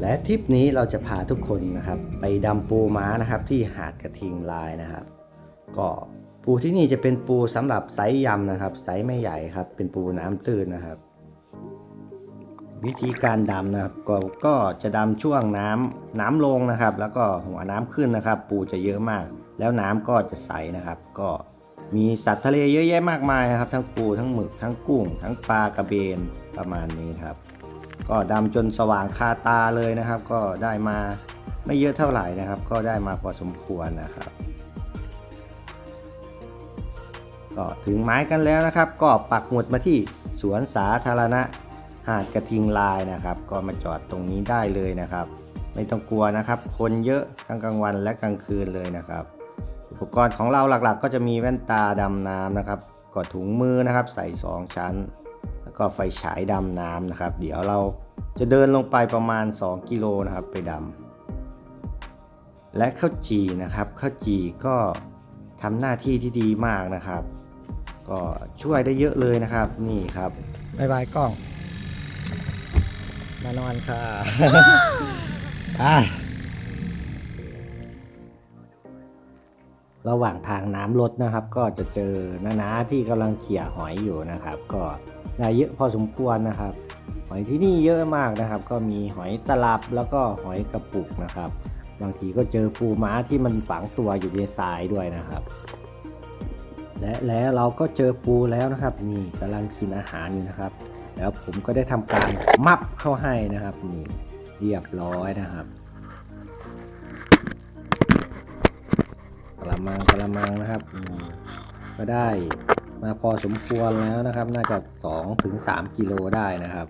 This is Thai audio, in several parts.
และทริปนี้เราจะพาทุกคนนะครับ ไปดำปูม้านะครับ ที่หาดกระทิงลายนะครับ ก็ปูที่นี่จะเป็นปูสำหรับไซส์ยำนะครับไซส์ไม่ใหญ่ครับ เป็นปูน้ำตื้นนะครับ วิธีการดำนะครับก็ก็จะดำช่วงน้ำน้ำลงนะครับ แล้วก็หัวน้ำขึ้นนะครับ ปูจะเยอะมาก แล้วน้ำก็จะใสนะครับ ก็มีสัตว์ทะเลเยอะแยะมากมายนะครับ ทั้งปูทั้งหมึกทั้งกุ้ง ทั้งปลากระเบนประมาณนี้ครับ ก็ดำจนสว่างคาตาเลยนะครับ ก็ได้มาไม่เยอะเท่าไหร่นะครับ ก็ได้มาพอสมควรนะครับก็ถึงไม้กันแล้วนะครับ ก็ปักหมุดมาที่สวนสาธารณะหาดกระทิงลายนะครับ ก็มาจอดตรงนี้ได้เลยนะครับ ไม่ต้องกลัวนะครับ คนเยอะทั้งกลางวันและกลางคืนเลยนะครับ อุปกรณ์ของเราหลักๆ ก็จะมีแว่นตาดำน้ำนะครับกอดถุงมือนะครับ ใส่ 2 ชั้น ก็ไฟฉายดำน้ำนะครับ เดี๋ยวเราจะเดินลงไปประมาณ 2 กิโลนะครับไปดำและข้าวจีนะครับข้าวจีก็ทำหน้าที่ที่ดีมากนะครับ ก็ช่วยได้เยอะเลยนะครับนี่ครับบายบายกล้องมานอนค่ะอะระหว่างทางน้ำลดนะครับ ก็จะเจอน้านาที่กำลังเขี่ยหอยอยู่นะครับ ก็ ได้เยอะพอสมควรนะครับ หอยที่นี่เยอะมากนะครับ ก็มีหอยตลับแล้วก็หอยกระปุกนะครับ บางทีก็เจอปูม้าที่มันฝังตัวอยู่ในทรายด้วยนะครับ และแล้วเราก็เจอปูแล้วนะครับ นี่กำลังกินอาหารอยู่นะครับ แล้วผมก็ได้ทำการมับเข้าให้นะครับนี่เรียบร้อยนะครับกระมังกระมังนะครับก็ได้ มาพอสมควรแล้วนะครับ น่าจะ2ถึง3กิโลได้นะครับ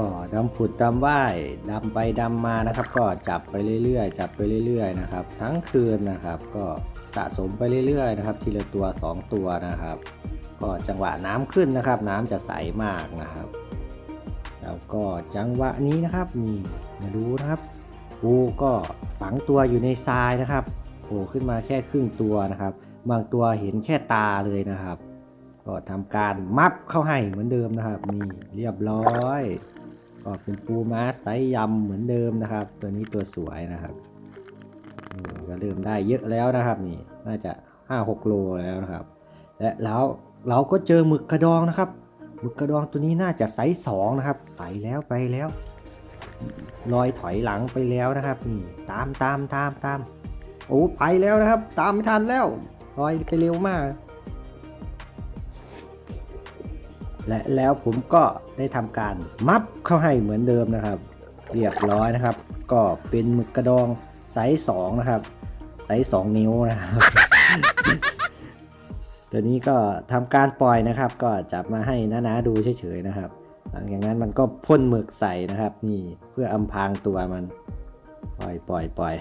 ก็ดำผุดดำว่ายดำไปดำมานะครับ ก็จับไปเรื่อยๆ จับไปเรื่อยๆนะครับ ทั้งคืนนะครับ ก็สะสมไปเรื่อยๆนะครับ ทีละตัว 2 ตัวนะครับ ก็จังหวะน้ำขึ้นนะครับ น้ำจะใสมากนะครับ แล้วก็จังหวะนี้นะครับนี่มาดูนะครับปูก็ฝังตัวอยู่ในทรายนะครับโผล่ขึ้นมาแค่ครึ่งตัวนะครับ บางตัวเห็นแค่ตาเลยนะครับ ก็ทำการมับเข้าให้เหมือนเดิมนะครับนี่เรียบร้อย ก็เป็นปูม้าไซส์ยำเหมือนเดิมนะครับ ตัวนี้ตัวสวยนะครับก็เริ่มได้เยอะแล้วนะครับนี่น่าจะ5-6โลแล้วนะครับ และแล้ว เราก็เจอหมึกกระดองนะครับ หมึกกระดองตัวนี้น่าจะไซส์สองนะครับไปแล้วไปแล้วลอยถอยหลังไปแล้วนะครับนี่ตามตามตามตามโอ้ไปแล้วนะครับ ตามไม่ทันแล้วลอยไปเร็วมาก และแล้วผมก็ได้ทำการมับเข้าให้เหมือนเดิมนะครับ เรียบร้อยนะครับ ก็เป็นหมึกกระดองไซส์สองนะครับไซส์สองนิ้วนะครับ ตัวนี้ก็ทำการปล่อยนะครับ ก็จับมาให้น้าๆดูเฉยๆนะครับ หลังจากนั้นมันก็พ่นหมึกใส่นะครับ นี่เพื่ออำพางตัวมัน ปล่อยปล่อยปล่อย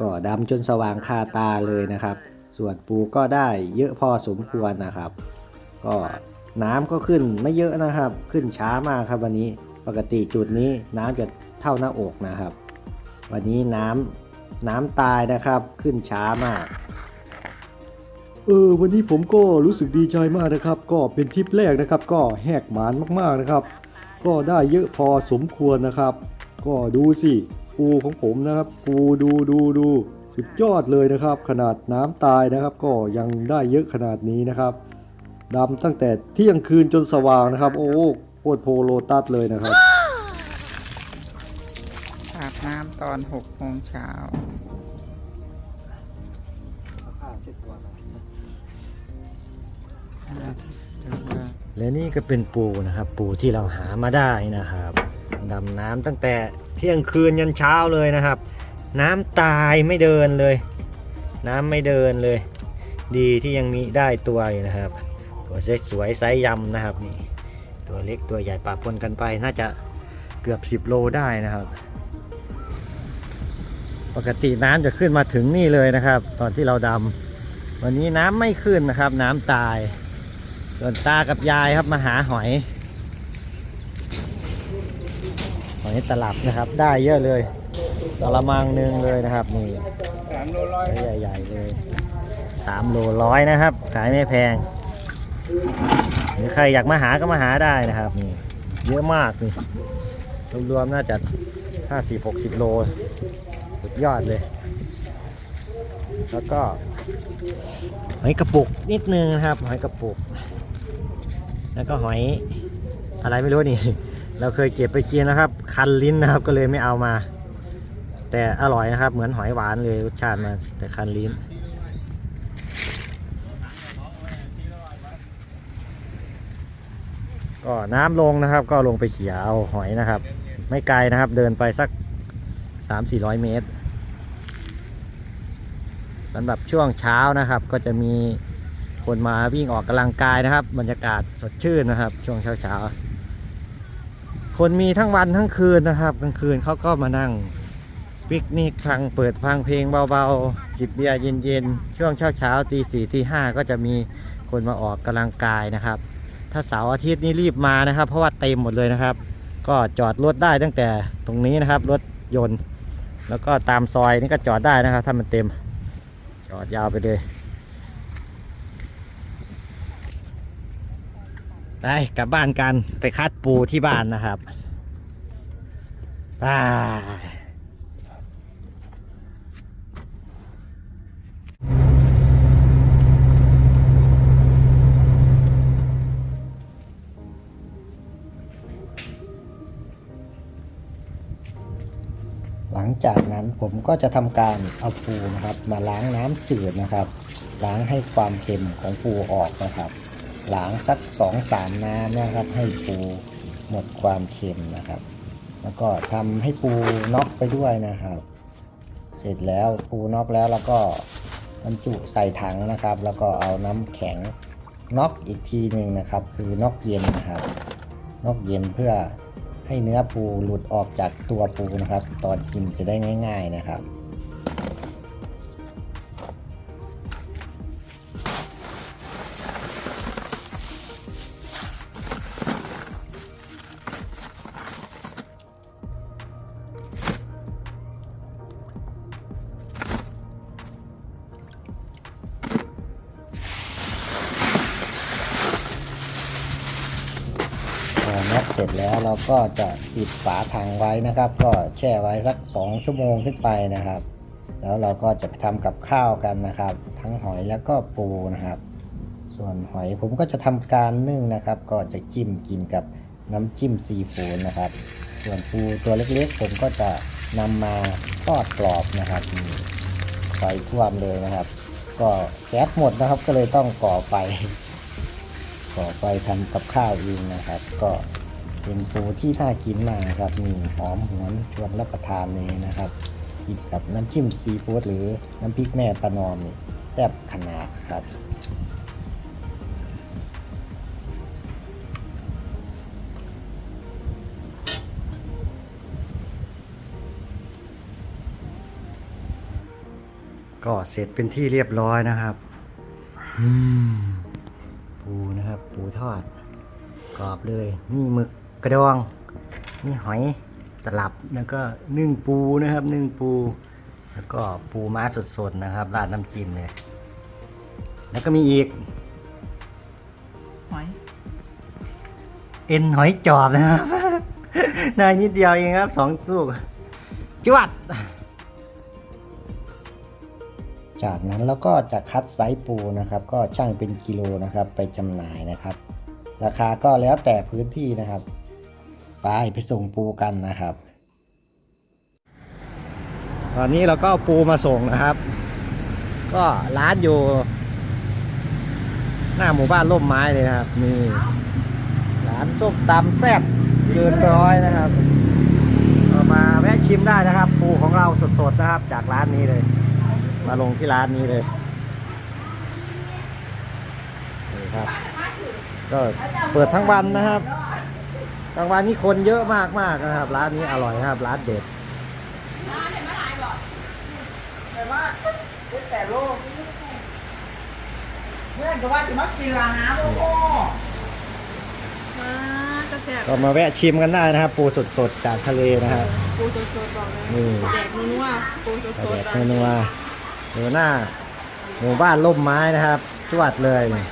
ก็ดำจนสว่างคาตาเลยนะครับ ส่วนปูก็ได้เยอะพอสมควรนะครับ ก็น้ำก็ขึ้นไม่เยอะนะครับ ขึ้นช้ามากครับวันนี้ปกติจุดนี้น้ำจะเท่าหน้าอกนะครับ วันนี้น้ำน้ำตายนะครับขึ้นช้ามากเออวันนี้ผมก็รู้สึกดีใจมากนะครับ ก็เป็นทริปแรกนะครับ ก็แหกหมานมากๆนะครับ ก็ได้เยอะพอสมควรนะครับ ก็ดูสิ ปูของผมนะครับ ปูดูดูดูสุดยอดเลยนะครับ ขนาดน้ำตายนะครับ ก็ยังได้เยอะขนาดนี้นะครับดำตั้งแต่เที่ยงคืนจนสว่างนะครับ โอ้โคตรโพโลตัสเลยนะครับอาบน้ำตอนหกโมงเช้าและนี่ก็เป็นปูนะครับ ปูที่เราหามาได้นะครับ ดำน้ำตั้งแต่เที่ยงคืนยันเช้าเลยนะครับ น้ำตายไม่เดินเลย น้ำไม่เดินเลย ดีที่ยังมีได้ตัวอยู่นะครับ ตัวสวยไซส์ยำนะครับนี่ตัวเล็กตัวใหญ่ปะปนกันไปน่าจะเกือบ 10 โลได้นะครับ ปกติน้ำจะขึ้นมาถึงนี่เลยนะครับ ตอนที่เราดำวันนี้น้ำไม่ขึ้นนะครับ น้ำตายส่วนตากับยายครับมาหาหอย หอยตลับนะครับ ได้เยอะเลยกระมังหนึ่งเลยนะครับนี่สามโลร้อยใหญ่ๆเลยสามโลร้อยนะครับ ขายไม่แพง หรือใครอยากมาหาก็มาหาได้นะครับนี่เยอะมากนี่รวมๆน่าจะห้าสิบหกสิบโลสุดยอดเลย แล้วก็หอยกระปุกนิดนึงนะครับ หอยกระปุก แล้วก็หอยอะไรไม่รู้นี่ เราเคยเก็บไปกินนะครับ คันลิ้นนะครับก็เลยไม่เอามา แต่อร่อยนะครับ เหมือนหอยหวานเลยรสชาติมันแต่คันลิ้น ก็น้ำลงนะครับ ก็ลงไปเขี่ยเอาหอยนะครับ ไม่ไกลนะครับ เดินไปสัก 3-400 เมตรสำหรับช่วงเช้านะครับ ก็จะมีคนมาวิ่งออกกำลังกายนะครับ บรรยากาศสดชื่นนะครับ ช่วงเช้าเช้าๆ คนมีทั้งวันทั้งคืนนะครับกลางคืนเขาก็มานั่งปิกนิกฟังเปิดฟังเพลงเบาๆจิบเบียร์เย็นๆ ช่วงเช้าเช้าๆตีสี่ตีห้าก็จะมีคนมาออกกำลังกายนะครับ ถ้าเสาร์อาทิตย์นี้รีบมานะครับ เพราะว่าเต็มหมดเลยนะครับ ก็จอดรถได้ตั้งแต่ตรงนี้นะครับรถยนต์ แล้วก็ตามซอยนี่ก็จอดได้นะครับ ถ้ามันเต็ม จอดยาวไปเลย ไปกลับบ้านกันไปคัดปูที่บ้านนะครับไปหลังจากนั้นผมก็จะทำการเอาปูนะครับ มาล้างน้ำจืดนะครับ ล้างให้ความเค็มของปูออกนะครับ ล้างสักสองสามน้ำนะครับ ให้ปูหมดความเค็มนะครับ แล้วก็ทำให้ปูน็อกไปด้วยนะครับ เสร็จแล้วปูน็อกแล้วแล้วก็บรรจุใส่ถังนะครับ แล้วก็เอาน้ำแข็งน็อกอีกทีหนึ่งนะครับ คือน็อกเย็นนะครับน็อกเย็นเพื่อให้เนื้อปูหลุดออกจากตัวปูนะครับ ตอนกินจะได้ง่าย ๆนะครับ น็อกเสร็จแล้วเราก็จะปิดฝาถังไว้นะครับ ก็แช่ไว้สัก 2 ชั่วโมงขึ้นไปนะครับ แล้วเราก็จะไปทำกับข้าวกันนะครับ ทั้งหอยแล้วก็ปูนะครับ ส่วนหอยผมก็จะทำการนึ่งนะครับ ก็จะจิ้มกินกับน้ำจิ้มซีฟู้ดนะครับ ส่วนปูตัวเล็กๆ ผมก็จะนำมาทอดกรอบนะครับไฟท่วมเลยนะครับ ก็แก๊สหมดนะครับก็เลยต้องก่อไฟก่อไฟทำกับข้าวเองนะครับ ก็ เป็นปูที่น่ากินมากนะครับมีหอมหวนชวนรับประทานเลยนะครับกินกับน้ำจิ้มซีฟู้ดหรือน้ำพริกแม่ประนอมนี่แซ่บขนาดครับก็เสร็จเป็นที่เรียบร้อยนะครับอืมปูนะครับ ปูทอด กรอบเลยนี่หมึก กระดองนี่หอยตลับแล้วก็นึ่งปูนะครับนึ่งปู แล้วก็ปูม้าสดๆนะครับราดน้ำจิ้มเลยแล้วก็มีอีกหอยเอ็นหอยจอบนะครับได้นิดเดียวเองครับสองลูกจวดจากนั้นเราก็จะคัดไซส์ปูนะครับ ก็ช่างเป็นกิโลนะครับ ไปจำหน่ายนะครับ ราคาก็แล้วแต่พื้นที่นะครับ ไปไปส่งปูกันนะครับ ตอนนี้เราก็ปูมาส่งนะครับ ก็ร้านอยู่ หน้าหมู่บ้านร่มไม้เลยนะครับนี่ร้านส้มตำแซ่บเกินร้อยนะครับมาแวะชิมได้นะครับ ปูของเราสดๆนะครับ จากร้านนี้เลย มาลงที่ร้านนี้เลยนี่ครับ ก็เปิดทั้งวันนะครับ กลางวันนี้คนเยอะมากมากๆนะครับ ร้านนี้อร่อยนะครับ ร้านเด็ดแต่ว่าเป็นแต่โลกเพื่อนก็ว่าจะมากินลาหาโมโมมาจะแสบก็มาแวะชิมกันได้นะครับ ปูสดๆจากทะเลนะครับปูสดๆบอกเลยนี่แดกนัวๆปูสกระดเด็ดๆนัวๆอยู่หน้าหมู่บ้านล่มไม้นะครับจวดเลยนี่